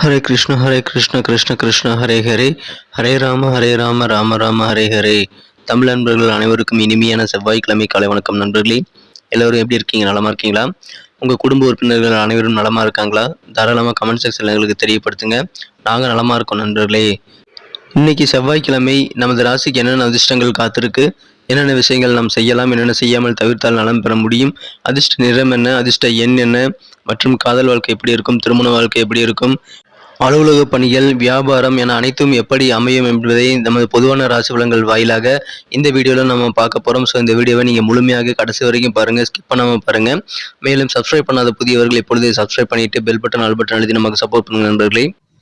ஹரே கிருஷ்ண ஹரே கிருஷ்ண கிருஷ்ண கிருஷ்ண ஹரே ஹரே. ஹரே ராம ஹரே ராம ராம ராம ஹரே ஹரே. தமிழ் நண்பர்கள் அனைவருக்கும் இனிமையான செவ்வாய்க்கிழமை காலை வணக்கம் நண்பர்களே. எல்லோரும் எப்படி இருக்கீங்க? நலமா இருக்கீங்களா? உங்கள் குடும்ப உறுப்பினர்கள் அனைவரும் நலமா இருக்காங்களா? தாராளமாக கமெண்ட் செக்ஷனில் எங்களுக்கு தெரியப்படுத்துங்க. நாங்கள் நலமா இருக்கோம் நண்பர்களே. இன்னைக்கு செவ்வாய்க்கிழமை நமது ராசிக்கு என்னென்ன அதிர்ஷ்டங்கள் காத்திருக்கு? என்னென்ன விஷயங்கள் நாம் செய்யலாம்? என்னென்ன செய்யாமல் தவிர்த்தால் நலம் பெற முடியும்? அதிர்ஷ்ட நிறம் என்ன? அதிர்ஷ்ட எண் என்ன? மற்றும் காதல் வாழ்க்கை எப்படி இருக்கும்? திருமண வாழ்க்கை எப்படி இருக்கும்? அலுவலக பணிகள் வியாபாரம் என அனைத்தும் எப்படி அமையும் என்பதை நமது பொதுவான ராசி பலன்கள் வாயிலாக இந்த வீடியோவில் நம்ம பார்க்க போகிறோம் ஸோ இந்த வீடியோவை நீங்கள் முழுமையாக கடைசி வரைக்கும் பாருங்கள் ஸ்கிப் பண்ணாமல் பாருங்கள் மேலும் சப்ஸ்கிரைப் பண்ணாத புதியவர்கள் இப்பொழுதே சப்ஸ்கிரைப் பண்ணிவிட்டு பெல் பட்டன் ஆல் பட்டன் அழுத்தி நமக்கு சப்போர்ட் பண்ணுங்கள் நண்பர்களே.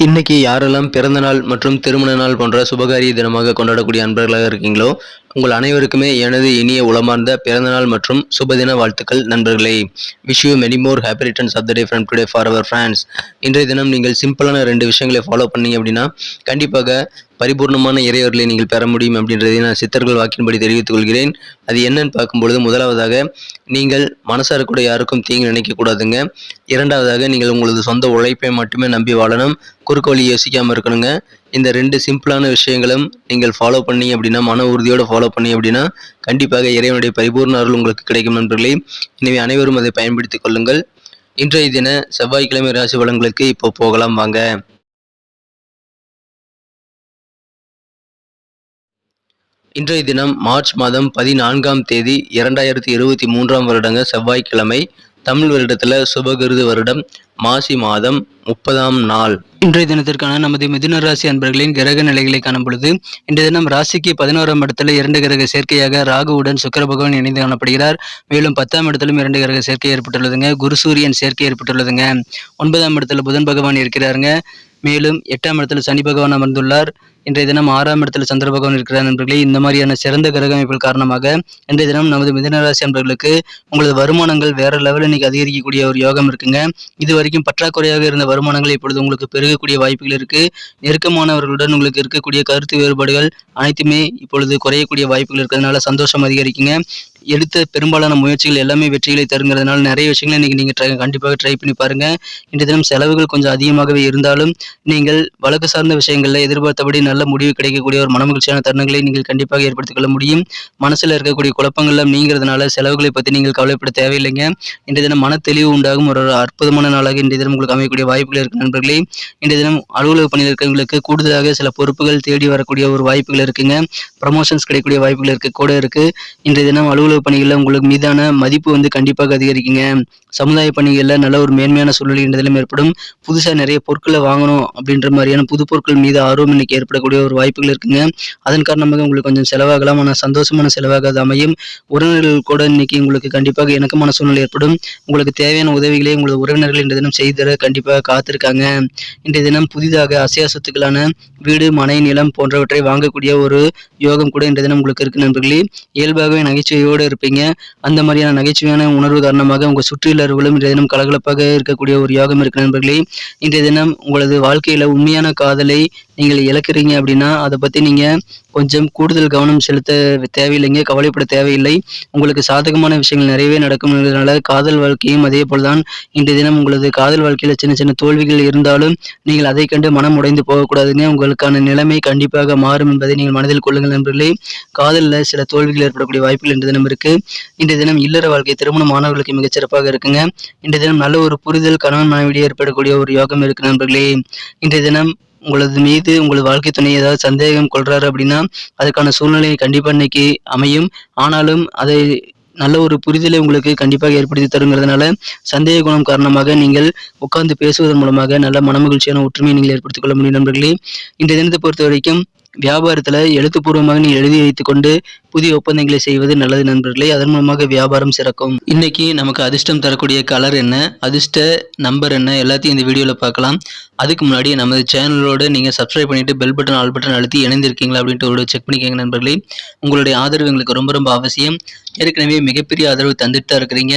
இன்னைக்கு யாரெல்லாம் பிறந்த நாள் மற்றும் திருமண நாள் போன்ற சுபகாரிய தினமாக கொண்டாடக்கூடிய அன்பர்களாக இருக்கீங்களோ உங்கள் அனைவருக்குமே எனது இனிய உளமார்ந்த பிறந்தநாள் மற்றும் சுபதின வாழ்த்துக்கள் நண்பர்களே. Wish you many more happy returns of the day from today for our friends இன்றைய தினம் நீங்கள் சிம்பிளான ரெண்டு விஷயங்களை ஃபாலோ பண்ணீங்க அப்படின்னா கண்டிப்பாக பரிபூர்ணமான இறையவர்களை நீங்கள் பெற முடியும் அப்படின்றதை நான் சித்தர்கள் வாக்கின்படி தெரிவித்துக் கொள்கிறேன். அது என்னன்னு பார்க்கும்பொழுது முதலாவதாக நீங்கள் மனசார கூட யாருக்கும் தீங்கு நினைக்கக்கூடாதுங்க இரண்டாவதாக நீங்கள் உங்களது சொந்த உழைப்பை மட்டுமே நம்பி வாழணும். குறுக்கு வழி யோசிக்காமல் இருக்கணுங்க. இந்த ரெண்டு சிம்பிளான விஷயங்களும் நீங்கள் ஃபாலோ பண்ணீங்க அப்படின்னா மன உறுதியோடு ஃபாலோ பண்ணி அப்படின்னா கண்டிப்பாக இறைவனுடைய பரிபூர்ண அருள் உங்களுக்கு கிடைக்கும் நண்பர்களே. எனவே அனைவரும் அதை பயன்படுத்திக் கொள்ளுங்கள். இன்றைய தின செவ்வாய்க்கிழமை ராசி பலன்களுக்கு இப்போ போகலாம் வாங்க. இன்றைய தினம் மார்ச் மாதம் பதினான்காம் தேதி இரண்டாயிரத்தி இருபத்தி மூன்றாம் வருடங்க செவ்வாய்க்கிழமை தமிழ் வருடத்தில் சுபகிருது வருடம் மாசி மாதம் முப்பதாம் நாள். இன்றைய தினத்திற்கான நமது மிதுன ராசி அன்பர்களின் கிரக நிலைகளை காணும் பொழுது இன்றைய தினம் ராசிக்கு பதினோராம் இடத்துல இரண்டு கிரக சேர்க்கையாக ராகுவுடன் சுக்கர பகவான் இணைந்து காணப்படுகிறார். மேலும் பத்தாம் இடத்திலும் இரண்டு கிரக சேர்க்கை ஏற்பட்டுள்ளதுங்க. குரு சூரியன் சேர்க்கை ஏற்பட்டுள்ளதுங்க. ஒன்பதாம் இடத்துல புதன் பகவான் இருக்கிறாருங்க. மேலும் எட்டாம் இடத்துல சனி பகவான் அமர்ந்துள்ளார். இன்றைய தினம் ஆறாம் இடத்துல சந்திர பகவான் இருக்கிறார் நண்பர்களே. இந்த மாதிரியான சிறந்த கிரக அமைப்புகள் காரணமாக இன்றைய தினம் நமது மிதனராசி அன்பர்களுக்கு உங்களது வருமானங்கள் வேற லெவலில் இன்னைக்கு அதிகரிக்கக்கூடிய ஒரு யோகம் இருக்குங்க. இது வரைக்கும் பற்றாக்குறையாக இருந்த வருமானங்கள் இப்பொழுது உங்களுக்கு பெருகக்கூடிய வாய்ப்புகள் இருக்கு. நெருக்கமானவர்களுடன் உங்களுக்கு இருக்கக்கூடிய கருத்து வேறுபாடுகள் அனைத்துமே இப்பொழுது குறையக்கூடிய வாய்ப்புகள் இருக்கிறதுனால சந்தோஷம் அதிகரிக்குங்க. எடுத்த பெரும்பாலான முயற்சிகள் எல்லாமே வெற்றிகளை தருங்கிறதுனால நிறைய விஷயங்களை நீங்கள் நீங்கள் ட்ரை கண்டிப்பாக ட்ரை பண்ணி பாருங்கள் இன்றைய தினம் செலவுகள் கொஞ்சம் அதிகமாகவே இருந்தாலும் நீங்கள் வழக்கு சார்ந்த விஷயங்களில் எதிர்பார்த்தபடி நல்ல முடிவு கிடைக்கக்கூடிய ஒரு மனமகிழ்ச்சியான தருணங்களை நீங்கள் கண்டிப்பாக ஏற்படுத்திக் கொள்ள முடியும். மனசில் இருக்கக்கூடிய குழப்பங்கள்லாம் நீங்கிறதுனால செலவுகளை பற்றி நீங்கள் கவலைப்பட தேவையில்லைங்க. இன்றைய தினம் மன தெளிவு உண்டாகும். ஒரு அற்புதமான நாளாக இன்றைய தினம் உங்களுக்கு அமையக்கூடிய வாய்ப்புகள் இருக்கு நண்பர்களே. இன்றைய தினம் அலுவலக பணியில் இருக்கிறவங்களுக்கு கூடுதலாக சில பொறுப்புகள் தேடி வரக்கூடிய ஒரு வாய்ப்புகள் இருக்குங்க. ப்ரமோஷன்ஸ் கிடைக்கக்கூடிய வாய்ப்புகள் இருக்கு கூட இருக்கு. இன்றைய தினம் அலுவலக பணிகளில் உங்களுக்கு மீதான மதிப்பு வந்து கண்டிப்பாக அதிகரிக்குங்க. சமுதாய பணிகளில் நல்ல ஒரு மேன்மையான சூழ்நிலை என்றதிலும் ஏற்படும். புதுசாக நிறைய பொருட்களை வாங்கணும் அப்படின்ற மாதிரியான புது பொருட்கள் மீது ஆர்வம் இன்னைக்கு ஏற்படக்கூடிய ஒரு வாய்ப்புகள் இருக்குங்க. அதன் காரணமாக உங்களுக்கு கொஞ்சம் செலவாகலாம். ஆனால் சந்தோஷமான செலவாக அது அமையும். உறவினர்கள் கூட இன்னைக்கு உங்களுக்கு கண்டிப்பாக இணக்கமான சூழ்நிலை ஏற்படும். உங்களுக்கு தேவையான உதவிகளை உங்களது உறவினர்கள் இன்றைய தினம் செய்து தர கண்டிப்பாக காத்திருக்காங்க. இன்றைய தினம் புதிதாக அசையா சொத்துக்களான வீடு மனை நிலம் போன்றவற்றை வாங்கக்கூடிய ஒரு யோகம் கூட இன்றைய தினம் உங்களுக்கு இருக்கு நண்பர்களே. இயல்பாகவே நகைச்சுவையோடு இருப்பீங்க. அந்த மாதிரியான நகைச்சுவையான உணர்வு காரணமாக உங்கள் சுற்றியுள்ளவர்களும் இன்றைய தினம் கலகலப்பாக இருக்கக்கூடிய ஒரு யோகம் இருக்கு நண்பர்களே இன்றைய தினம் உங்களது வாழ்க்கையில உண்மையான காதலை நீங்கள் இழக்கிறீங்க அப்படின்னா அதை பற்றி நீங்கள் கொஞ்சம் கூடுதல் கவனம் செலுத்த தேவையில்லைங்க கவலைப்பட தேவையில்லை. உங்களுக்கு சாதகமான விஷயங்கள் நிறையவே நடக்கும்ன்றதுனால காதல் வாழ்க்கையும் அதே போல்தான். இன்றைய தினம் உங்களது காதல் வாழ்க்கையில் சின்ன சின்ன தோல்விகள் இருந்தாலும் நீங்கள் அதை கண்டு மனம் உடைந்து போகக்கூடாதுங்க. உங்களுக்கான நிலைமை கண்டிப்பாக மாறும் என்பதை நீங்கள் மனதில் கொள்ளுங்கள் நண்பர்களே. காதலில் சில தோல்விகள் ஏற்படக்கூடிய வாய்ப்புகள் இன்றைய தினம் இருக்கு. இன்றைய தினம் இல்லற வாழ்க்கை திருமணம் மாணவர்களுக்கு மிகச்சிறப்பாக இருக்குங்க. இன்றைய தினம் நல்ல ஒரு புரிதல் கணவன் மனைவிடையே ஏற்படக்கூடிய ஒரு யோகம் இருக்கு நண்பர்களே. இன்றைய தினம் உங்களது மீது உங்களது வாழ்க்கை துணை ஏதாவது சந்தேகம் கொள்கிறாரு அப்படின்னா அதுக்கான சூழ்நிலை கண்டிப்பாக இன்னைக்கு அமையும். ஆனாலும் அதை நல்ல ஒரு புரிதலை உங்களுக்கு கண்டிப்பாக ஏற்படுத்தி தருங்கிறதுனால சந்தேக குணம் காரணமாக நீங்கள் உட்கார்ந்து பேசுவதன் மூலமாக நல்ல மனமகிழ்ச்சியான ஒற்றுமையை நீங்கள் ஏற்படுத்திக் கொள்ள முடியும் நண்பர்களே. இந்த தினத்தை பொறுத்த வரைக்கும் வியாபாரத்தில் எழுத்துப்பூர்வமாக நீ எழுதி வைத்துக்கொண்டு புதிய ஒப்பந்தங்களை செய்வது நல்லது நண்பர்களே. அதன் மூலமாக வியாபாரம் சிறக்கும். இன்னைக்கு நமக்கு அதிர்ஷ்டம் தரக்கூடிய கலர் என்ன? அதிர்ஷ்ட நம்பர் என்ன? எல்லாத்தையும் இந்த வீடியோவில் பார்க்கலாம். அதுக்கு முன்னாடி நமது சேனலோடு நீங்கள் சப்ஸ்கிரைப் பண்ணிட்டு பெல் பட்டன் ஆல் பட்டன் அழுத்தி இணைந்திருக்கீங்களா அப்படின்ட்டு ஒரு செக் பண்ணிக்கோங்க நண்பர்களே. உங்களுடைய ஆதரவு எங்களுக்கு ரொம்ப ரொம்ப அவசியம். ஏற்கனவே மிகப்பெரிய ஆதரவு தந்துட்டு தான் இருக்கிறீங்க.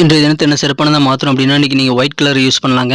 இன்றைய தினத்தை என்ன சிறப்பானதாக மாற்றணும் அப்படின்னா இன்றைக்கி நீங்கள் ஒயிட் கலர் யூஸ் பண்ணலாங்க.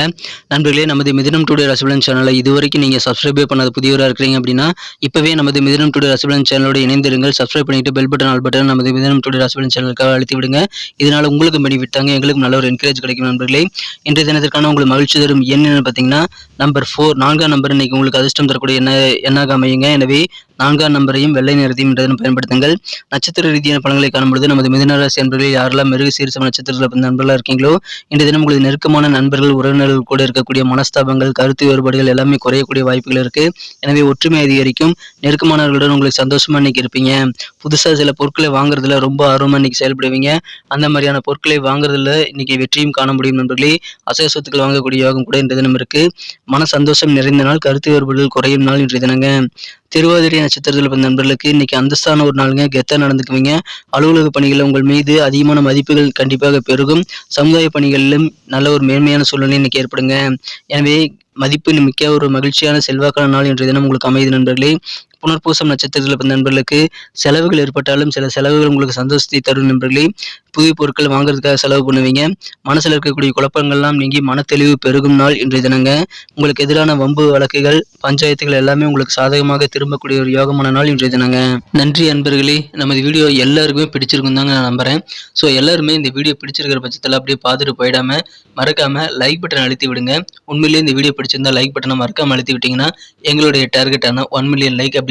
நண்பர்களே நமது மிதினம் டுடே ரசபலன் சேனலை இது வரைக்கும் நீங்கள் சப்ஸ்கிரைபே பண்ணாத புதியவராக இருக்கிறீங்க அப்படின்னா இப்போவே நமது மிதினம் டுடே ரசபலன் சேனலோட இணைந்திருங்கள். சப்ஸ்கிரைப் பண்ணிட்டு பெல் பட்டன் ஆல் பட்டன் நமது மிதினம் டுடே ரசபலன் சேனலுக்காக அழுத்தி விடுங்க. இதனால் உங்களுக்கு பெனிஃபிட் தாங்க எங்களுக்கு நல்ல ஒரு என்கரேஜ் கிடைக்கும் நண்பர்களே. இன்றைய தினத்திற்கான உங்களுக்கு மகிழ்ச்சி தரும் என்னென்னு பார்த்தீங்கன்னா நம்பர் ஃபோர் நான்காம் நம்பர் இன்னைக்கு உங்களுக்கு அதிர்ஷ்டம் தரக்கூடிய என்ன எண்ணாக அமையுங்க. எனவே நான்காம் நம்பரையும் வெள்ளை நிறத்தையும் பயன்படுத்துங்கள். நட்சத்திர ரீதியான பலன்களை காணும்பொழுது நமது மிதுன ராசி யாரெல்லாம் மிருக சீரிசம் நட்சத்திரத்தில் நண்பர்களாக இருக்கீங்களோ? இன்றைய தினம் உங்களுக்கு நெருக்கமான நண்பர்கள் உறவினர்கள் கூட இருக்கக்கூடிய மனஸ்தாபங்கள் கருத்து வேறுபாடுகள் எல்லாமே குறையக்கூடிய வாய்ப்புகள் இருக்கு. எனவே ஒற்றுமை அதிகரிக்கும். நெருக்கமானவர்களுடன் உங்களுக்கு சந்தோஷமா இன்னைக்கு இருப்பீங்க. புதுசாக சில பொருட்களை வாங்குறதுல ரொம்ப ஆர்வமா இன்னைக்கு செயல்படுவீங்க. அந்த மாதிரியான பொருட்களை வாங்குறதுல இன்னைக்கு வெற்றியும் காண முடியும் நண்பர்களே. அசைய சொத்துக்கள் வாங்கக்கூடிய யோகம் கூட இன்றைய தினம் இருக்கு. மன சந்தோஷம் நிறைந்த நாள் கருத்து வேறுபாடுகள் குறையும் நாள் இன்றைய தினங்க. திருவாதிரை நட்சத்திரத்தில் பிறந்த நண்பர்களுக்கு இன்னைக்கு அந்தஸ்தான ஒரு நாளுங்க கெத்தா நடந்துக்குவீங்க. அலுவலக பணிகளில் உங்கள் மீது அதிகமான மதிப்புகள் கண்டிப்பாக அனைவருக்கும் சமுதாய பணிகளிலும் நல்ல ஒரு மேன்மையான சூழ்நிலை இன்னைக்கு ஏற்படுங்க. எனவே மதிப்பு மிக்க ஒரு மகிழ்ச்சியான செல்வாக்கான நாள் இன்றைய தினம். உங்களுக்கு அமைதி நண்பர்களே. புனர்பூசம் நட்சத்திரத்தில் பிறந்த நண்பர்களுக்கு செலவுகள் ஏற்பட்டாலும் சில செலவுகள் உங்களுக்கு சந்தோஷத்தை தரும் நண்பர்களே. புதிய பொருட்கள் வாங்குறதுக்காக செலவு பண்ணுவீங்க. மனசில் இருக்கக்கூடிய குழப்பங்கள்லாம் நீங்கி மன தெளிவு பெருகும் நாள் இன்றைய தினங்க. உங்களுக்கு எதிரான வம்பு வழக்குகள் பஞ்சாயத்துகள் எல்லாமே உங்களுக்கு சாதகமாக திரும்பக்கூடிய ஒரு யோகமான நாள் இன்றைய தினங்க. நன்றி அன்பர்களே. நமது வீடியோ எல்லாருக்குமே பிடிச்சிருக்கும் தாங்க நான் நம்புறேன். ஸோ எல்லாருமே இந்த வீடியோ பிடிச்சிருக்கிற பட்சத்தில் அப்படியே பார்த்துட்டு போயிடாம மறக்காம லைக் பட்டன் அழுத்தி விடுங்க. உண்மையிலேயே இந்த வீடியோ பிடிச்சிருந்தா லைக் பட்டனை மறக்காம அழுத்தி விட்டீங்கன்னா எங்களுடைய டார்கெட்டான ஒன் மில்லியன் லைக் அப்படி